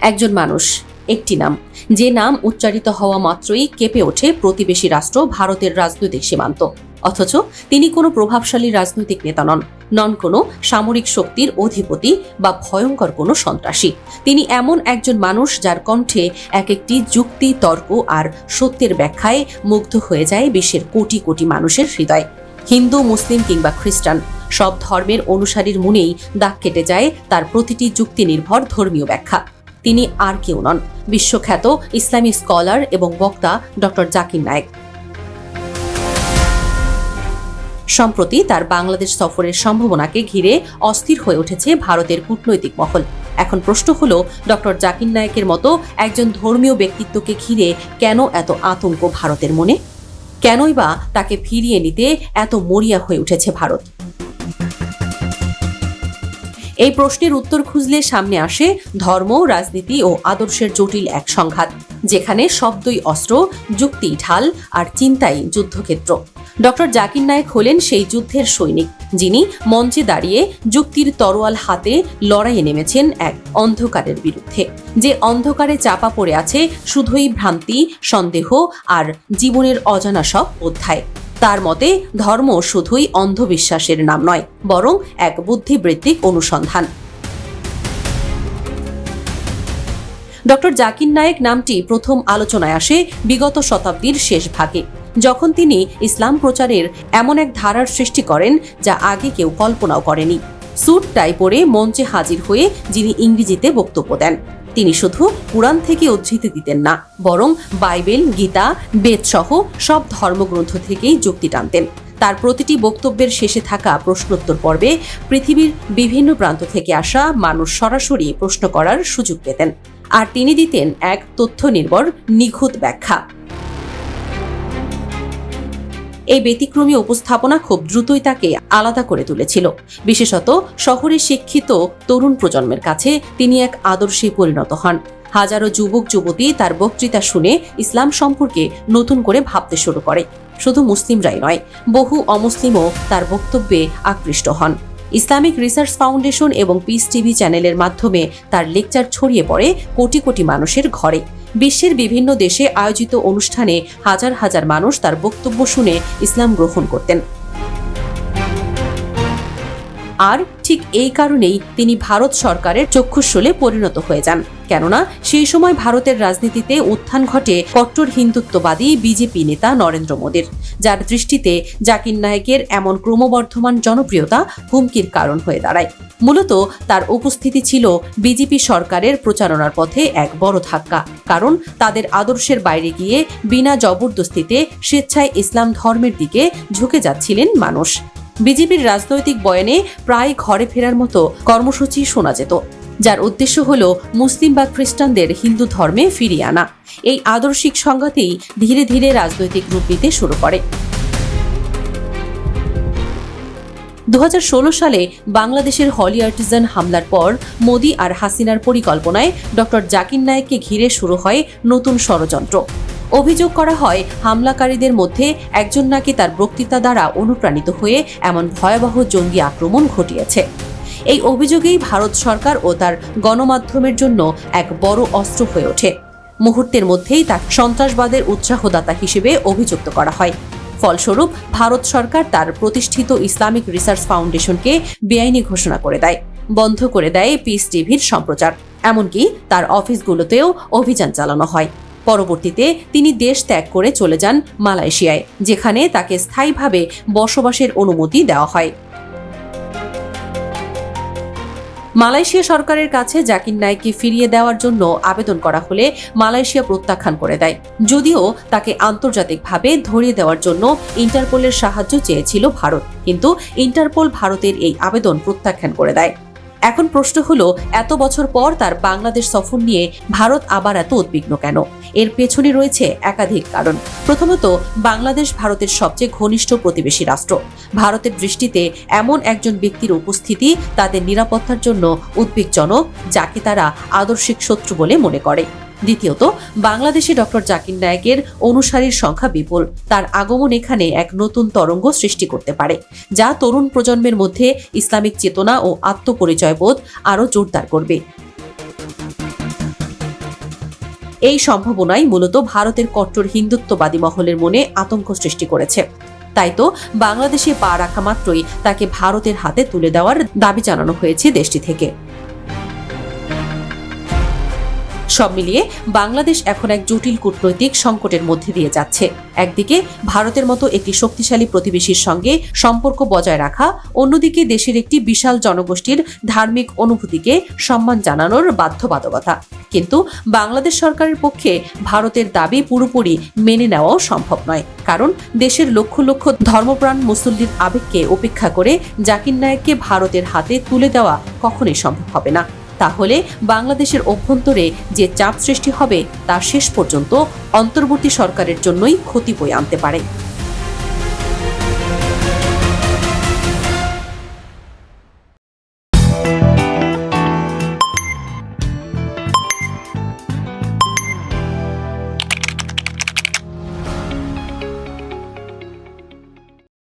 একজন মানুষ, একটি নাম। যে নাম উচ্চারিত হওয়া মাত্রই কেঁপে ওঠে প্রতিবেশী রাষ্ট্র ভারতের রাজনৈতিক সীমান্ত। অথচ তিনি কোনো প্রভাবশালী রাজনৈতিক নেতা নন নন কোনো সামরিক শক্তির অধিপতি বা ভয়ঙ্কর কোনো সন্ত্রাসী। তিনি এমন একজন মানুষ যার কণ্ঠে এক একটি যুক্তি, তর্ক আর সত্যের ব্যাখ্যায় মুগ্ধ হয়ে যায় বিশ্বের কোটি কোটি মানুষের হৃদয়। হিন্দু, মুসলিম কিংবা খ্রিস্টান, সব ধর্মের অনুসারীর মনেই দাগ কেটে যায় তার প্রতিটি যুক্তি নির্ভর ধর্মীয় ব্যাখ্যা। তিনি আর কেউ নন। বিশ্বখ্যাত ইসলামী স্কলার এবং বক্তা ডক্টর জাকির নায়েক। সম্প্রতি তার বাংলাদেশ সফরের সম্ভাবনাকে ঘিরে অস্থির হয়ে উঠেছে ভারতের কূটনৈতিক মহল। এখন প্রশ্ন হলো ডক্টর জাকির নায়েকের মতো একজন ধর্মীয় ব্যক্তিত্বকে ঘিরে কেন এত আতঙ্ক ভারতের মনে? কেনই বা তাকে ফিরিয়ে নিতে এত মরিয়া হয়ে উঠেছে ভারত? এই প্রশ্নের উত্তর খুঁজলে সামনে আসে ধর্ম, রাজনীতি ও আদর্শের জটিল এক সংঘাত, যেখানে শব্দই অস্ত্র যুক্তি ঢাল আর চিন্তাই যুদ্ধক্ষেত্র। ডক্টর জাকির নায়েক হলেন সেই যুদ্ধের সৈনিক, যিনি মঞ্চে দাঁড়িয়ে যুক্তির তরোয়াল হাতে লড়াইয়ে নেমেছেন এক অন্ধকারের বিরুদ্ধে। যে অন্ধকারে চাপা পড়ে আছে শুধুই ভ্রান্তি, সন্দেহ আর জীবনের অজানা সব অধ্যায়। তার মতে, ধর্ম শুধুই অন্ধবিশ্বাসের নাম নয়, বরং এক বুদ্ধিবৃত্তিক অনুসন্ধান। ডক্টর জাকির নায়েক নামটি প্রথম আলোচনায় আসে বিগত শতাব্দীর শেষ ভাগে। যখন তিনি ইসলাম প্রচারের এমন এক ধারার সৃষ্টি করেন, যা আগে কেউ কল্পনাও করেনি। স্যুট টাই পরে মঞ্চে হাজির হয়ে, যিনি ইংরেজিতে বক্তব্য দেন। তিনি শুধু কোরআন থেকে উদ্ধৃতি দিতেন না, বরং বাইবেল, গীতা বেদ সহ সব ধর্মগ্রন্থ থেকেই যুক্তি টানতেন। তার প্রতিটি বক্তব্যের শেষে থাকা প্রশ্নোত্তর পর্বে পৃথিবীর বিভিন্ন প্রান্ত থেকে আসা মানুষ সরাসরি প্রশ্ন করার সুযোগ পেতেন। আর তিনি দিতেন এক তথ্য নির্ভর নিখুঁত ব্যাখ্যা। এই ব্যতিক্রমী উপস্থাপনা খুব দ্রুতই তাকে আলাদা করে তুলেছিল। বিশেষত শহরে শিক্ষিত তরুণ প্রজন্মের কাছে তিনি এক আদর্শে পরিণত হন। হাজারো যুবক যুবতী তার বক্তৃতা শুনে ইসলাম সম্পর্কে নতুন করে ভাবতে শুরু করে। শুধু মুসলিমরাই নয়, বহু অমুসলিমও তার বক্তব্যে আকৃষ্ট হন। ইসলামিক রিসার্চ ফাউন্ডেশন এবং পিস টিভি চ্যানেলের মাধ্যমে তার লেকচার ছড়িয়ে পড়ে কোটি কোটি মানুষের ঘরে। বিশ্বের বিভিন্ন দেশে আয়োজিত অনুষ্ঠানে হাজার হাজার মানুষ তার বক্তব্য শুনে ইসলাম গ্রহণ করতেন। আর ঠিক এই কারণেই তিনি ভারত সরকারের চক্ষুশূলে পরিণত হয়ে যান। কেননা, সেই সময় ভারতের রাজনীতিতে উত্থান ঘটে কট্টর হিন্দুত্ববাদী বিজেপি নেতা নরেন্দ্র মোদীর। যার দৃষ্টিতে জাকির নায়েকের এমন ক্রমবর্ধমান জনপ্রিয়তা হুমকির কারণ হয়ে দাঁড়ায়। মূলত তার উপস্থিতি ছিল বিজেপি সরকারের প্রচারণার পথে এক বড় ধাক্কা। কারণ, তাদের আদর্শের বাইরে গিয়ে বিনা জবরদস্তিতে স্বেচ্ছায় ইসলাম ধর্মের দিকে ঝুঁকে যাচ্ছিলেন মানুষ। বিজেপির রাজনৈতিক বয়ানে প্রায় ঘরে ফেরার মতো কর্মসূচি শোনা যেত, যার উদ্দেশ্য হল মুসলিম বা খ্রিস্টানদের হিন্দু ধর্মে ফিরিয়ে আনা। এই আদর্শিক সংঘাতেই ধীরে ধীরে রাজনৈতিক রূপ নিতে শুরু করে। দু হাজার ষোলো সালে বাংলাদেশের হলি আর্টিজান হামলার পর মোদি আর হাসিনার পরিকল্পনায় ডক্টর জাকির নায়েককে ঘিরে শুরু হয় নতুন ষড়যন্ত্র। অভিযোগ করা হয়, হামলাকারীদের মধ্যে একজন নাকি তার বক্তৃতা দ্বারা অনুপ্রাণিত হয়ে এমন ভয়াবহ জঙ্গি আক্রমণ ঘটিয়েছে। এই অভিযোগেই ভারত সরকার ও তার গণমাধ্যমের জন্য এক বড় অস্ত্র হয়ে ওঠে। মুহূর্তের মধ্যেই তাকে সন্ত্রাসবাদের উৎসাহদাতা হিসেবে অভিযুক্ত করা হয়। ফলস্বরূপ, ভারত সরকার তার প্রতিষ্ঠিত ইসলামিক রিসার্চ ফাউন্ডেশনকে বেআইনি ঘোষণা করে দেয়, বন্ধ করে দেয় পিস টিভির সম্প্রচার। এমনকি তার অফিসগুলোতেও অভিযান চালানো হয়। পরবর্তীতে তিনি দেশ ত্যাগ করে চলে যান মালয়েশিয়ায়, যেখানে তাকে স্থায়ীভাবে বসবাসের অনুমতি দেওয়া হয়। মালয়েশিয়া সরকারের কাছে জাকির নাইককে ফিরিয়ে দেওয়ার জন্য আবেদন করা হলে মালয়েশিয়া প্রত্যাখ্যান করে দেয়। যদিও তাকে আন্তর্জাতিকভাবে ধরিয়ে দেওয়ার জন্য ইন্টারপোলের সাহায্য চেয়েছিল ভারত, কিন্তু ইন্টারপোল ভারতের এই আবেদন প্রত্যাখ্যান করে দেয়। এখন প্রশ্ন হলো, এত বছর পর তার বাংলাদেশ সফর নিয়ে ভারত আবার এত উদ্বিগ্ন কেন? এর পেছনে রয়েছে একাধিক কারণ। প্রথমত, বাংলাদেশ ভারতের সবচেয়ে ঘনিষ্ঠ প্রতিবেশী রাষ্ট্র। ভারতের দৃষ্টিতে এমন একজন ব্যক্তির উপস্থিতি তাদের নিরাপত্তার জন্য উদ্বেগজনক, যাকে তারা আদর্শিক শত্রু বলে মনে করে। দ্বিতীয়ত, বাংলাদেশে ডক্টর জাকির নায়েকের অনুসারীর সংখ্যা বিপুল। তার আগমন এখানে এক নতুন তরঙ্গ সৃষ্টি করতে পারে, যা তরুণ প্রজন্মের মধ্যে ইসলামিক চেতনা ও আত্মপরিচয় বোধ আরও জোরদার করবে। এই সম্ভাবনাই মূলত ভারতের কট্টর হিন্দুত্ববাদী মহলের মনে আতঙ্ক সৃষ্টি করেছে। তাই তো বাংলাদেশে পা রাখা মাত্রই তাকে ভারতের হাতে তুলে দেওয়ার দাবি জানানো হয়েছে দেশটি থেকে। সব মিলিয়ে বাংলাদেশ এখন এক জটিল কূটনৈতিক সংকটের মধ্যে দিয়ে যাচ্ছে। একদিকে ভারতের মতো একটি শক্তিশালী প্রতিবেশীর সঙ্গে সম্পর্ক বজায় রাখা, অন্যদিকে দেশের একটি বিশাল জনগোষ্ঠীর ধার্মিক অনুভূতিকে সম্মান জানানোর বাধ্যবাধকতা। কিন্তু বাংলাদেশ সরকারের পক্ষে ভারতের দাবি পুরোপুরি মেনে নেওয়াও সম্ভব নয়, কারণ দেশের লক্ষ লক্ষ ধর্মপ্রাণ মুসল্লির আবেগকে উপেক্ষা করে জাকির নায়েককে ভারতের হাতে তুলে দেওয়া কখনোই সম্ভব হবে না। তাহলে বাংলাদেশের অভ্যন্তরে যে চাপ সৃষ্টি হবে তা শেষ পর্যন্ত অন্তর্বর্তী সরকারের জন্যই ক্ষতি বয়ে আনতে পারে।